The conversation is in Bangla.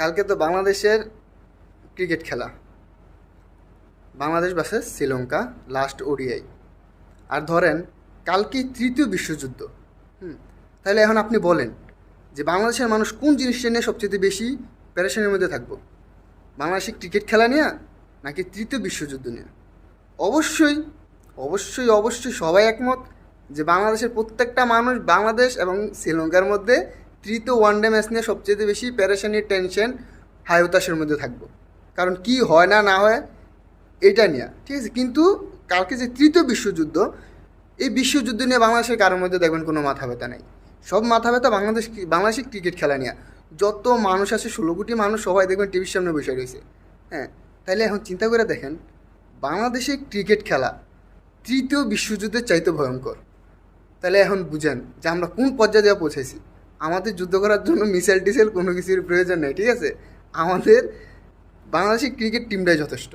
কালকে তো বাংলাদেশের ক্রিকেট খেলা। Bangladesh versus Sri Lanka last ODI. আর ধরেন কালকে তৃতীয় বিশ্বযুদ্ধ। হুম, তাহলে এখন আপনি বলেন যে বাংলাদেশের মানুষ কোন জিনিসটা নিয়ে সবচেয়ে বেশি প্যারেশানের মধ্যে থাকব? বাংলাদেশের ক্রিকেট খেলা নিয়ে নাকি তৃতীয় বিশ্বযুদ্ধ নিয়ে? অবশ্যই অবশ্যই অবশ্যই সবাই একমত যে বাংলাদেশের প্রত্যেকটা মানুষ বাংলাদেশ এবং শ্রীলঙ্কার মধ্যে তৃতীয় ওয়ানডে ম্যাচ নিয়ে সবচেয়ে বেশি প্যারেশানি টেনশন হাই হতাশের মধ্যে থাকব। কারণ কি হয় না না হয় এটা নিয়ে। ঠিক আছে? কিন্তু কালকে যে তৃতীয় বিশ্বযুদ্ধ, এই বিশ্বযুদ্ধ নিয়ে বাংলাদেশের কারোর মধ্যে দেখবেন কোনো মাথা ব্যথা নেই। সব মাথা ব্যথা বাংলাদেশ বাংলাদেশের ক্রিকেট খেলা নিয়ে। যত মানুষ আছে, ষোলো কোটি মানুষ সবাই দেখবেন টিভির সামনে বসে রয়েছে। হ্যাঁ? তাহলে এখন চিন্তা করে দেখেন বাংলাদেশে ক্রিকেট খেলা তৃতীয় বিশ্বযুদ্ধের চাইতে ভয়ঙ্কর। তাহলে এখন বুঝেন যে আমরা কোন পর্যায়ে পৌঁছেছি। আমাদের যুদ্ধ করার জন্য মিসাইল টিসাইল কোনো কিছুর প্রয়োজন নেই, ঠিক আছে? আমাদের বাংলাদেশের ক্রিকেট টিমটাই যথেষ্ট।